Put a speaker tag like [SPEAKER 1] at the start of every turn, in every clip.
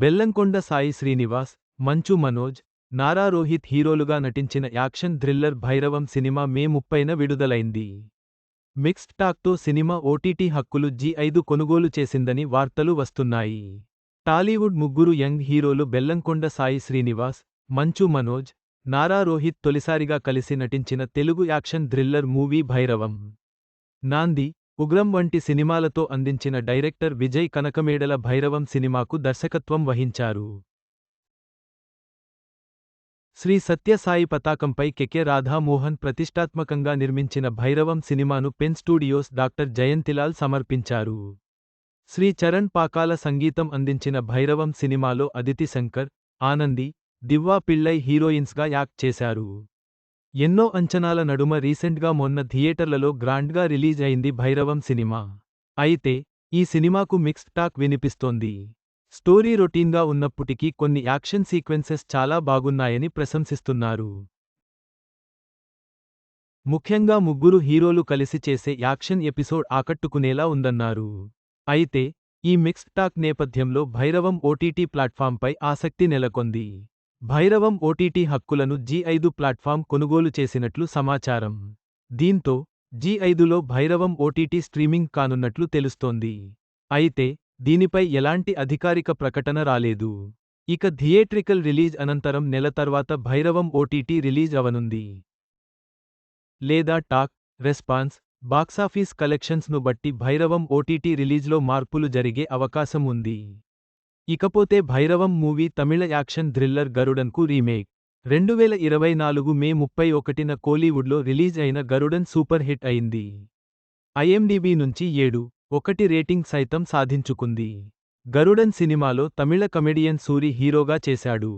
[SPEAKER 1] బెల్లంకొండ సాయి శ్రీనివాస్ మంచు మనోజ్ నారా రోహిత్ హీరోలుగా నటించిన action thriller Bhairavam cinema May ముప్పైన విడుదలైంది. మిక్స్డ్ టాక్తో సినిమా ఓటీటీ హక్కులు జీ ఐదు కొనుగోలు చేసిందని వార్తలు వస్తున్నాయి. టాలీవుడ్ ముగ్గురు యంగ్ హీరోలు బెల్లంకొండ సాయి శ్రీనివాస్ మంచు మనోజ్ నారా రోహిత్ తొలిసారిగా కలిసి నటించిన Telugu action thriller movie Bhairavam. Naandi Ugram వంటి సినిమాలతో అందించిన డైరెక్టర్ విజయ్ కనకమేడల భైరవం సినిమాకు దర్శకత్వం వహించారు. శ్రీ సత్యసాయి పతాకంపై కెకె రాధామోహన్ ప్రతిష్టాత్మకంగా నిర్మించిన భైరవం సినిమాను పెన్ స్టూడియోస్ డాక్టర్ జయంతిలాల్ సమర్పించారు. శ్రీ చరణ్ పాకాల సంగీతం అందించిన భైరవం సినిమాలో అదితి శంకర్ ఆనంది దివ్వా పిళ్ళై హీరోయిన్స్గా యాక్ట్ చేశారు. ఎన్నో అంచనాల నడుమ రీసెంట్గా మొన్న థియేటర్లలో గ్రాండ్గా రిలీజ్ అయింది భైరవం సినిమా. అయితే ఈ సినిమాకు మిక్స్డ్ టాక్ వినిపిస్తోంది. స్టోరీ రొటీన్గా ఉన్నప్పటికీ కొన్ని యాక్షన్ సీక్వెన్సెస్ చాలా బాగున్నాయని ప్రశంసిస్తున్నారు. ముఖ్యంగా ముగ్గురు హీరోలు కలిసి చేసే యాక్షన్ ఎపిసోడ్ ఆకట్టుకునేలా ఉందన్నారు. అయితే ఈ మిక్స్డ్ టాక్ నేపథ్యంలో భైరవం ఓటీటీ ప్లాట్ఫామ్పై ఆసక్తి నెలకొంది. భైరవం ఓటీటీ హక్కులను జీ ఐదు ప్లాట్ఫామ్ కొనుగోలు చేసినట్లు సమాచారం. దీంతో జీ ఐదులో భైరవం ఓటీటీ స్ట్రీమింగ్ కానున్నట్లు తెలుస్తోంది. అయితే దీనిపై ఎలాంటి అధికారిక ప్రకటన రాలేదు. ఇక థియేట్రికల్ రిలీజ్ అనంతరం నెల తర్వాత భైరవం ఓటీటీ రిలీజ్ అవనుంది. లేదా టాక్ రెస్పాన్స్ బాక్సాఫీస్ కలెక్షన్స్ను బట్టి భైరవం ఓటీటీ రిలీజ్లో మార్పులు జరిగే అవకాశం ఉంది. ఇకపోతే భైరవం మూవీ తమిళ యాక్షన్ థ్రిల్లర్ గరుడన్కు రీమేక్. రెండువేల ఇరవై నాలుగు మే ముప్పై ఒకటిన కోలీవుడ్లో రిలీజ్ అయిన గరుడన్ సూపర్ హిట్ అయింది. ఐఎండిబి నుంచి ఏడు ఒకటి రేటింగ్ సైతం సాధించుకుంది. గరుడన్ సినిమాలో తమిళ కమెడియన్ సూరి హీరోగా చేశాడు.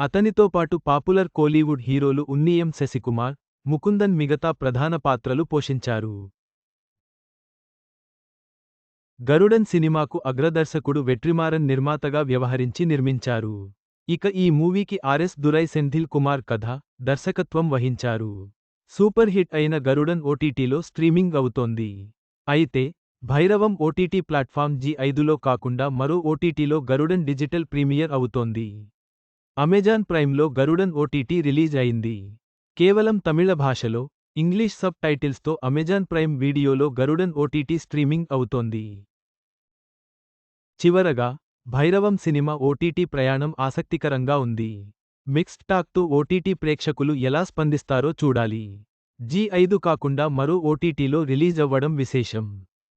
[SPEAKER 1] అతనితో పాటు పాపులర్ కోలీవుడ్ హీరోలు ఉన్నియం శశికుమార్ ముకుందన్ మిగతా ప్రధాన పాత్రలు పోషించారు. గరుడన్ సినిమాకు అగ్రదర్శకుడు వెట్రిమారన్ నిర్మాతగా వ్యవహరించి నిర్మించారు. ఇక ఈ మూవీకి ఆర్ఎస్ దురై సెంథిల్ కుమార్ కథ దర్శకత్వం వహించారు. సూపర్ హిట్ అయిన గరుడన్ ఓటీటీలో స్ట్రీమింగ్ అవుతోంది. అయితే భైరవం ఓటీటీ ప్లాట్ఫామ్ జీ ఐదులో కాకుండా మరో ఓటీటీలో గరుడన్ డిజిటల్ ప్రీమియర్ అవుతోంది. అమెజాన్ ప్రైమ్లో గరుడన్ ఓటీటీ రిలీజ్ అయింది. కేవలం తమిళ భాషలో ఇంగ్లీష్ సబ్ టైటిల్స్తో అమెజాన్ ప్రైమ్ వీడియోలో గరుడన్ ఓటీటీ స్ట్రీమింగ్ అవుతోంది. చివరగా భైరవం సినిమా ఓటీటీ ప్రయాణం ఆసక్తికరంగా ఉంది. మిక్స్డ్ టాక్తో ఓటీటీ ప్రేక్షకులు ఎలా స్పందిస్తారో చూడాలి. జీ ఐదు కాకుండా మరో ఓటీటీలో రిలీజ్ అవ్వడం విశేషం.